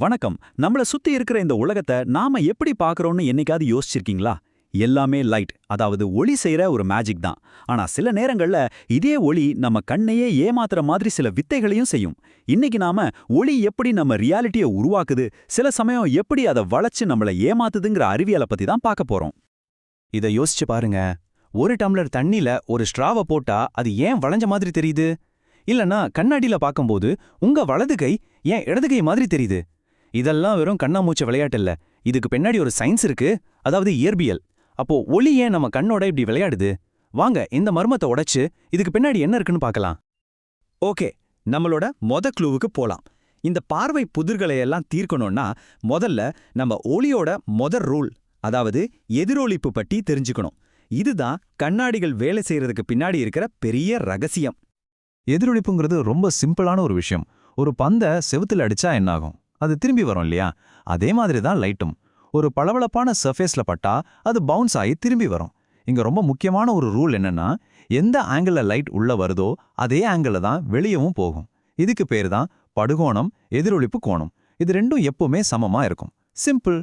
வணக்கம். நம்மள சுத்தி இருக்கிற இந்த உலகத்தை நாம எப்படி பார்க்கறோம்னு என்னைக்காவது யோசிச்சிருக்கீங்களா? எல்லாமே லைட் அதாவது ஒளி செய்யற ஒரு மேஜிக் தான். ஆனா சில நேரங்கள்ல இதே ஒளி நம்ம கண்ணையே ஏமாத்துற மாதிரி சில வித்தைகளையும் செய்யும். இன்னைக்கு நாம ஒளி எப்படி நம்ம ரியாலிட்டியை உருவாக்குது சில சமயம் எப்படி அதை வளைச்சு நம்மள ஏமாத்துதுங்கிற அறிவியலை பத்தி தான் பார்க்க போறோம். இத யோசிச்சு பாருங்க. ஒரு டம்ளர் தண்ணில ஒரு ஸ்ட்ராவ போட்டா அது ஏன் வளைஞ்ச மாதிரி தெரியுது? இல்லனா கண்ணாடியில பார்க்கும்போது உங்க வலது கை ஏன் இடது கை மாதிரி தெரியுது. இதெல்லாம் வெறும் கண்ணாமூச்ச விளையாட்டு இல்ல. இதுக்கு பின்னாடி ஒரு சயின்ஸ் இருக்கு. அதாவது இயற்பியல். அப்போ ஒளி ஏன் நம்ம கண்ணோட இப்படி விளையாடுது? வாங்க இந்த மர்மத்தை உடைச்சு இதுக்கு பின்னாடி என்ன இருக்குன்னு பார்க்கலாம். ஓகே நம்மளோட மொத க்ளூவுக்கு போலாம். இந்த பார்வை புதிர்களை எல்லாம் தீர்க்கணும்னா முதல்ல நம்ம ஒளியோட மொதல் ரூல் அதாவது எதிரொலிப்பு பற்றி தெரிஞ்சுக்கணும். இதுதான் கண்ணாடிகள் வேலை செய்யறதுக்கு பின்னாடி இருக்கிற பெரிய ரகசியம். எதிரொலிப்புங்கிறது ரொம்ப சிம்பிளான ஒரு விஷயம். ஒரு பந்தை செவுத்துல அடிச்சா என்னாகும்? அது திரும்பி வரும் இல்லையா? அதே மாதிரி தான் லைட்டும். ஒரு பளபளப்பான சர்ஃபேஸ்ல பட்டா அது பவுன்ஸ் ஆகி திரும்பி வரும். இங்க ரொம்ப முக்கியமான ஒரு ரூல் என்னன்னா எந்த ஆங்கிளில் லைட் உள்ள வருதோ அதே ஆங்கிளில் தான் வெளியவும் போகும். இதுக்கு பேர் தான் படுகோணம் எதிரொலிப்பு கோணம். இது ரெண்டும் எப்பவுமே சமமா இருக்கும். சிம்பிள்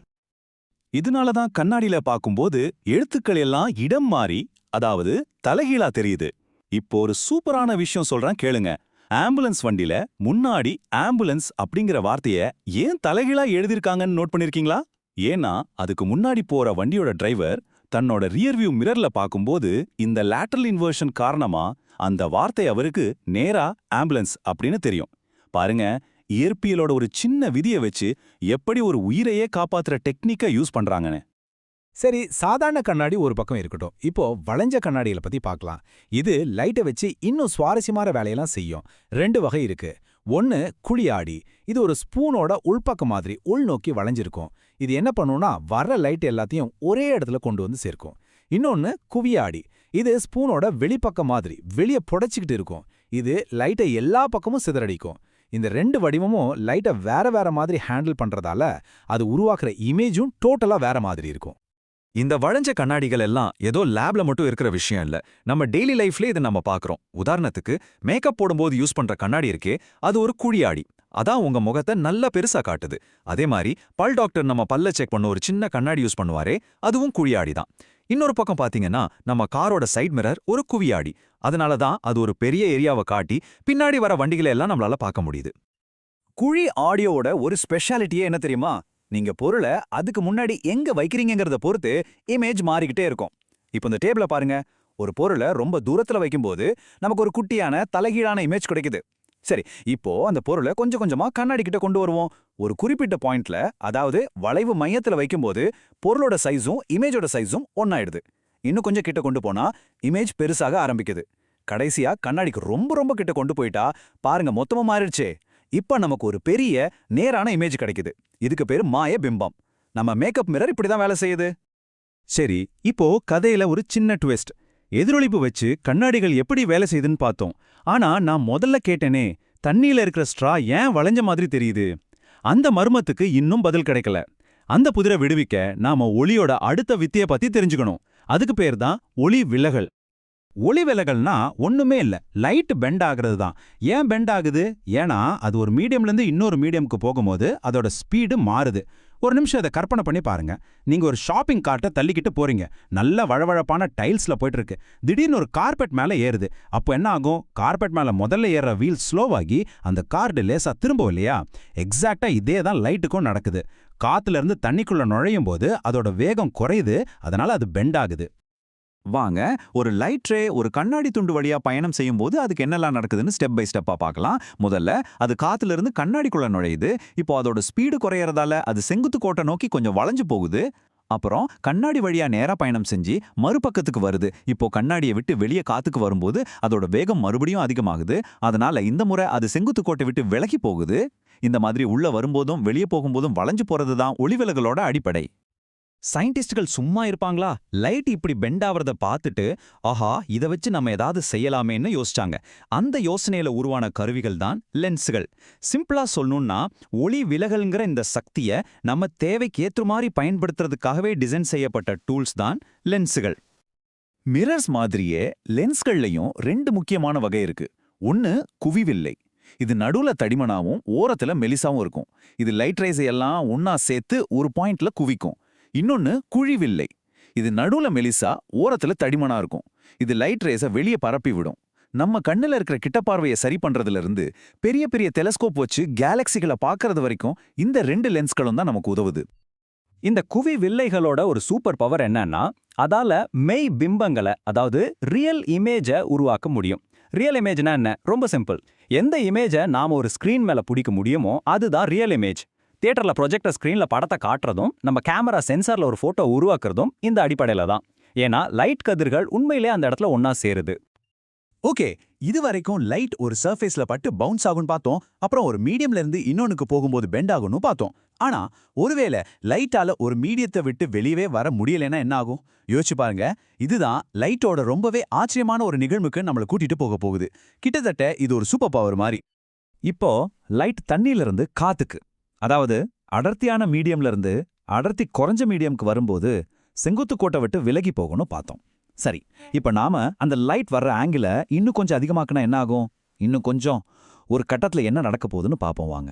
இதனால தான் கண்ணாடியில் பார்க்கும்போது எழுத்துக்கள் எல்லாம் இடம் மாறி அதாவது தலைகீழா தெரியுது. இப்போ ஒரு சூப்பரான விஷயம் சொல்றேன் கேளுங்க. ஆம்புலன்ஸ் வண்டில முன்னாடி ஆம்புலன்ஸ் அப்படிங்கிற வார்த்தைய ஏன் தலைகீழா எழுதிருக்காங்கன்னு நோட் பண்ணிருக்கீங்களா? ஏன்னா அதுக்கு முன்னாடி போற வண்டியோட டிரைவர் தன்னோட ரியர்வியூ மிரர்ல பார்க்கும்போது இந்த லேட்டரல் இன்வர்ஷன் காரணமா அந்த வார்த்தை அவருக்கு நேரா ஆம்புலன்ஸ் அப்படின்னு தெரியும். பாருங்க இயற்பியலோட ஒரு சின்ன விதியை வச்சு எப்படி ஒரு உயிரையே காப்பாத்துற டெக்னிக்கை யூஸ் பண்றாங்கன்னு. சரி சாதாரண கண்ணாடி ஒரு பக்கம் இருக்கட்டும். இப்போ வளைஞ்ச கண்ணாடிகளை பத்தி பார்க்கலாம் இது லைட்டை வச்சு இன்னும் சுவாரஸ்யமான வேலையெல்லாம் செய்யும். ரெண்டு வகை இருக்கு. ஒன்னு குழியாடி. இது ஒரு ஸ்பூனோட உள்பக்கம் மாதிரி உள்நோக்கி வளைஞ்சிருக்கும். இது என்ன பண்ணும்னா வர்ற லைட் எல்லாத்தையும் ஒரே இடத்துல கொண்டு வந்து சேர்க்கும். இன்னொன்னு குவியாடி. இது ஸ்பூனோட வெளிப்பக்கம் மாதிரி வெளியே புடைச்சிக்கிட்டு இருக்கும். இது லைட்டை எல்லா பக்கமும் சிதறடிக்கும். இந்த ரெண்டு வடிவமும் லைட்டை வேற வேற மாதிரி ஹேண்டில் பண்றதால அது உருவாக்குற இமேஜும் டோட்டலா வேற மாதிரி இருக்கும். இந்த வளைஞ்ச கண்ணாடிகள் எல்லாம் ஏதோ லேப்ல மட்டும் இருக்கிற விஷயம் இல்ல. நம்ம டெய்லி லைஃப்ல இதை நம்ம பாக்குறோம் உதாரணத்துக்கு மேக்கப் போடும்போது யூஸ் பண்ற கண்ணாடி இருக்கே அது ஒரு குழியாடி. அதான் உங்க முகத்தை நல்லா பெருசா காட்டுது. அதே மாதிரி பல் டாக்டர் நம்ம பல்ல செக் பண்ண ஒரு சின்ன கண்ணாடி யூஸ் பண்ணுவாரே அதுவும் குழியாடி தான். இன்னொரு பக்கம் பாத்தீங்கன்னா நம்ம காரோட சைட் மிரர் ஒரு குவியாடி. அதனால தான் அது ஒரு பெரிய ஏரியாவை காட்டி பின்னாடி வர வண்டிகளை எல்லாம் நம்மளால பார்க்க முடியுது. குழி ஆடியோவோட ஒரு ஸ்பெஷாலிட்டியே என்ன தெரியுமா? நீங்க பொருளை அதுக்கு முன்னாடி எங்க வைக்கிறீங்கிறத பொறுத்து இமேஜ் மாறிக்கிட்டே இருக்கும். இப்போ இந்த டேபிள பாருங்க. ஒரு பொருளை ரொம்ப தூரத்துல வைக்கும்போது நமக்கு ஒரு குட்டியான தலைகீழான இமேஜ் கிடைக்குது. சரி இப்போ அந்த பொருளை கொஞ்சம் கொஞ்சமா கண்ணாடி கிட்ட கொண்டு வருவோம். ஒரு குறிப்பிட்ட பாயிண்ட்ல அதாவது வளைவு மையத்துல வைக்கும்போது பொருளோட சைஸும் இமேஜோட சைஸும் ஒன்னாயிடுது இன்னும் கொஞ்சம் கிட்ட கொண்டு போனா இமேஜ் பெருசாக ஆரம்பிக்குது. கடைசியா கண்ணாடிக்கு ரொம்ப ரொம்ப கிட்ட கொண்டு போயிட்டா பாருங்க மொத்தமா மாறிடுச்சே. இப்ப நமக்கு ஒரு பெரிய நேரான இமேஜ் கிடைக்குது. இதுக்கு பேரு மாய பிம்பம். நம்ம மேக்கப் மிரர் இப்படிதான் வேலை செய்யுது. சரி இப்போ கதையில ஒரு சின்ன ட்விஸ்ட் எதிரொலிப்பு வச்சு கண்ணாடிகள் எப்படி வேலை செய்யுதுன்னு பார்த்தோம். ஆனா நான் முதல்ல கேட்டேனே தண்ணியில இருக்கிற ஸ்ட்ரா ஏன் வளைஞ்ச மாதிரி தெரியுது? அந்த மர்மத்துக்கு இன்னும் பதில் கிடைக்கல. அந்த புதிரை விடுவிக்க நாம ஒளியோட அடுத்த வித்தியை பத்தி தெரிஞ்சுக்கணும். அதுக்கு பேர் தான் ஒளி விலகல். ஒளி விலகல்னா ஒண்ணுமே இல்ல. லைட் பெண்ட் ஆகிறது தான். ஏன் பெண்ட் ஆகுது? ஏன்னா அது ஒரு மீடியம்ல இருந்து இன்னொரு மீடியமுக்கு போகும்போது அதோட ஸ்பீடு மாறுது. ஒரு நிமிஷம் அதை கற்பனை பண்ணி பாருங்க. நீங்க ஒரு ஷாப்பிங் கார்ட்டை தள்ளிக்கிட்டு போறீங்க. நல்ல வழவழப்பான டைல்ஸ்ல போயிட்டு இருக்கு திடீர்னு ஒரு கார்பெட் மேல ஏறுது. அப்போ என்ன ஆகும்? கார்பெட் மேல முதல்ல ஏற வீல் ஸ்லோவாகி அந்த கார்டு லேசாக திரும்பும் இல்லையா? எக்ஸாக்டாக இதே தான் லைட்டுக்கும் நடக்குது. காத்துல இருந்து தண்ணிக்குள்ள நுழையும் போது அதோட வேகம் குறையுது. அதனால அது பெண்ட் ஆகுது. வாங்க ஒரு லைட் ட்ரே ஒரு கண்ணாடி துண்டு வழியா பயணம் செய்யும் போது அதுக்கு என்னெல்லாம் நடக்குதுன்னு ஸ்டெப் பை ஸ்டெப்பா பார்க்கலாம். முதல்ல அது காத்துல இருந்து கண்ணாடிக்குள்ள நுழையுது. இப்போ அதோட ஸ்பீடு குறையறதால அது செங்குத்து கோட்டை நோக்கி கொஞ்சம் வளைஞ்சு போகுது. அப்புறம் கண்ணாடி வழியா நேரா பயணம் செஞ்சு மறுபக்கத்துக்கு வருது. இப்போ கண்ணாடியை விட்டு வெளியே காத்துக்கு வரும்போது அதோட வேகம் மறுபடியும் அதிகமாகுது. அதனால இந்த முறை அது செங்குத்து கோட்டை விட்டு விலகி போகுது. இந்த மாதிரி உள்ள வரும்போதும் வெளியே போகும்போதும் வளைஞ்சு போறது தான் ஒளிவிலகலோட அடிப்படை. சயின்டிஸ்டுகள் சும்மா இருப்பாங்களா? லைட் இப்படி பெண்ட் ஆவறத பார்த்துட்டு ஆஹா இதை வச்சு நம்ம ஏதாவது செய்யலாமேன்னு யோசிச்சாங்க. அந்த யோசனையில உருவான கருவிகள் தான் லென்ஸுகள் சிம்பிளா சொல்லணும்னா ஒளி விலகல்ங்கிற இந்த சக்தியை நம்ம தேவைக்கு ஏற்று மாதிரி பயன்படுத்துறதுக்காகவே டிசைன் செய்யப்பட்ட டூல்ஸ் தான் லென்ஸுகள் மிரர்ஸ் மாதிரியே லென்ஸ்கள்லயும் ரெண்டு முக்கியமான வகை இருக்கு. ஒன்னு குவிவில்லை. இது நடுவுல தடிமனாவும் ஓரத்துல மெலிசாவும் இருக்கும். இது லைட் ரேஸை எல்லாம் ஒன்னா சேர்த்து ஒரு பாயிண்ட்ல குவிக்கும். இன்னொன்னு குழிவில்லை. இது நடுவுல மெலிசா ஓரத்துல தடிமனா இருக்கும். இது லைட் ரேஸை வெளியே பரப்பி விடும். நம்ம கண்ணுல இருக்கிற கிட்ட பார்வையை சரி பண்றதுல இருந்து பெரிய பெரிய டெலஸ்கோப் வச்சு கேலக்சிகளை பார்க்கறது வரைக்கும் இந்த ரெண்டு லென்ஸ்களும் தான் நமக்கு உதவுது. இந்த குவி வில்லைகளோட ஒரு சூப்பர் பவர் என்னன்னா அதால மெய் பிம்பங்களை அதாவது ரியல் இமேஜை உருவாக்க முடியும். ரியல் இமேஜ்னா என்ன? ரொம்ப சிம்பிள் எந்த இமேஜை நாம ஒரு ஸ்கிரீன் மேல பிடிக்க முடியுமோ அதுதான் ரியல் இமேஜ் தியேட்டர்ல ப்ரொஜெக்டர் ஸ்க்ரீனில் படத்தை காட்டுறதும் நம்ம கேமரா சென்சார்ல ஒரு ஃபோட்டோ உருவாக்குறதும் இந்த அடிப்படையில தான். ஏன்னா லைட் கதிர்கள் உண்மையிலே அந்த இடத்துல ஒன்னா சேருது. ஓகே இது வரைக்கும் லைட் ஒரு சர்ஃபேஸ்ல பட்டு பவுன்ஸ் ஆகும்னு பார்த்தோம். அப்புறம் ஒரு மீடியம்ல இருந்து இன்னொன்னுக்கு போகும்போது பெண்ட் ஆகும்னு பார்த்தோம். ஆனா ஒருவேளை லைட்டால ஒரு மீடியத்தை விட்டு வெளியவே வர முடியலைன்னா என்ன ஆகும்? யோசிச்சு பாருங்க. இதுதான் லைட்டோட ரொம்பவே ஆச்சரியமான ஒரு நிகழ்வுக்கு நம்மளை கூட்டிட்டு போக போகுது. கிட்டத்தட்ட இது ஒரு சூப்பர் பவர் மாதிரி. இப்போ லைட் தண்ணியில இருந்து காத்துக்கு. அதாவது அடர்த்தியான மீடியம்ல இருந்து அடர்த்தி குறைஞ்ச மீடியம்க்கு வரும்போது செங்குத்து கோட்டை விட்டு விலகி போகணும் பார்த்தோம். சரி இப்ப நாம அந்த லைட் வர்ற ஆங்கிள இன்னும் கொஞ்சம் அதிகமாக்குனா என்ன ஆகும்? இன்னும் கொஞ்சம் ஒரு கட்டத்துல என்ன நடக்க போகுதுன்னு பார்ப்போம் வாங்க.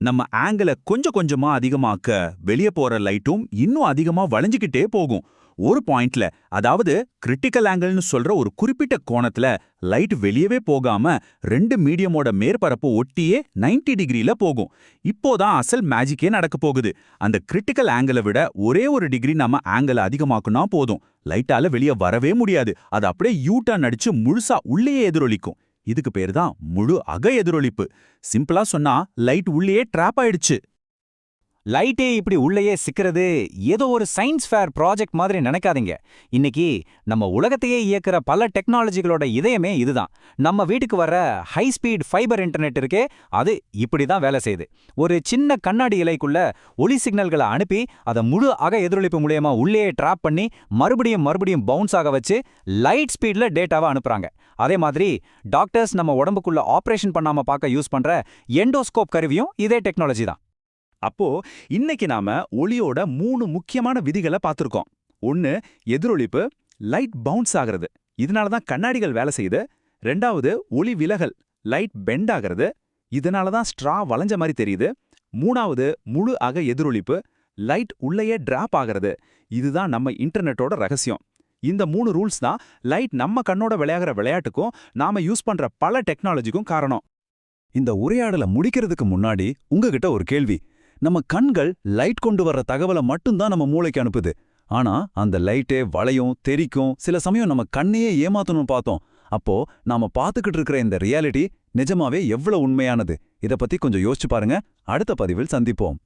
நம்ம ஆங்கிள கொஞ்சம் கொஞ்சமா அதிகமாக்க வெளியே போற லைட்டும் இன்னும் அதிகமா வளைஞ்சிக்கிட்டே போகும். ஒரு பாயிண்ட்ல அதாவது கிரிட்டிக்கல் ஆங்கிள்னு சொல்ற ஒரு குறிப்பிட்ட கோணத்துல லைட் வெளியவே போகாம ரெண்டு மீடியமோட மேற்பரப்பு ஒட்டியே 90 டிகிரில போகும். இப்போதான் அசல் மேஜிக்கே நடக்க போகுது. அந்த கிரிட்டிக்கல் ஆங்கிளை விட ஒரே ஒரு டிகிரி நம்ம ஆங்கிளை அதிகமாக்குனா போதும். லைட்டால வெளியே வரவே முடியாது. அது அப்படியே யூட்டர்ன் அடிச்சு முழுசா உள்ளேயே எதிரொலிக்கும். இதுக்கு பேர் தான் முழு அக எதிரொலிப்பு. சிம்பிளா சொன்னா லைட் உள்ளேயே ட்ராப் ஆயிடுச்சு. லைட்டே இப்படி உள்ளேயே சிக்கிறது ஏதோ ஒரு சயின்ஸ் ஃபேர் ப்ராஜெக்ட் மாதிரி நினைக்காதீங்க. இன்னைக்கு நம்ம உலகத்தையே இயக்குற பல டெக்னாலஜிகளோட இதயமே இதுதான். நம்ம வீட்டுக்கு வர ஹை ஸ்பீட் ஃபைபர் இன்டர்நெட் இருக்கே அது இப்படி தான் வேலை செய்யுது. ஒரு சின்ன கண்ணாடி இலைக்குள்ள ஒளி சிக்னல்களை அனுப்பி அதை முழு அக எதிரொலிப்பு மூலியமா உள்ளேயே ட்ராப் பண்ணி மறுபடியும் மறுபடியும் பவுன்ஸ் ஆக வச்சு லைட் ஸ்பீட்ல டேட்டாவை அனுப்புறாங்க. அதே மாதிரி டாக்டர்ஸ் நம்ம உடம்புக்குள்ள ஆபரேஷன் பண்ணாம பார்க்க யூஸ் பண்ற எண்டோஸ்கோப் கருவியும் இதே டெக்னாலஜி தான். அப்போ இன்னைக்கு நாம ஒளியோட மூணு முக்கியமான விதிகளை பார்த்திருக்கோம். ஒன்னு எதிரொலிப்பு லைட் பவுன்ஸ் ஆகிறது. இதனால தான் கண்ணாடிகள் வேலை செய்யுது. ரெண்டாவது ஒளி விலகல் லைட் பெண்ட் ஆகிறது. இதனால தான் ஸ்ட்ரா வளைஞ்ச மாதிரி தெரியுது. மூணாவது முழு அக எதிரொலிப்பு லைட் உள்ளேயே டிராப் ஆகிறது. இதுதான் நம்ம இன்டர்நெட்டோட ரகசியம். இந்த மூணு ரூல்ஸ் தான் லைட் நம்ம கண்ணோட விளையாடுற விளையாட்டுக்கும் நாம யூஸ் பண்ற பல டெக்னாலஜிக்கும் காரணம். இந்த உரையாடலை முடிக்கிறதுக்கு முன்னாடி உங்ககிட்ட ஒரு கேள்வி. நம்ம கண்கள் லைட் கொண்டு வர்ற தகவலை மட்டும்தான் நம்ம மூளைக்கு அனுப்புது. ஆனா அந்த லைட்டே வளையும் தெரிக்கும் சில சமயம் நம்ம கண்ணையே ஏமாத்தணும்னு பார்த்தோம். அப்போ நாம பார்த்துக்கிட்டு இருக்கிற இந்த ரியாலிட்டி நிஜமாவே எவ்வளவு உண்மையானது? இத பத்தி கொஞ்சம் யோசிச்சு பாருங்க. அடுத்த பதிவில் சந்திப்போம்.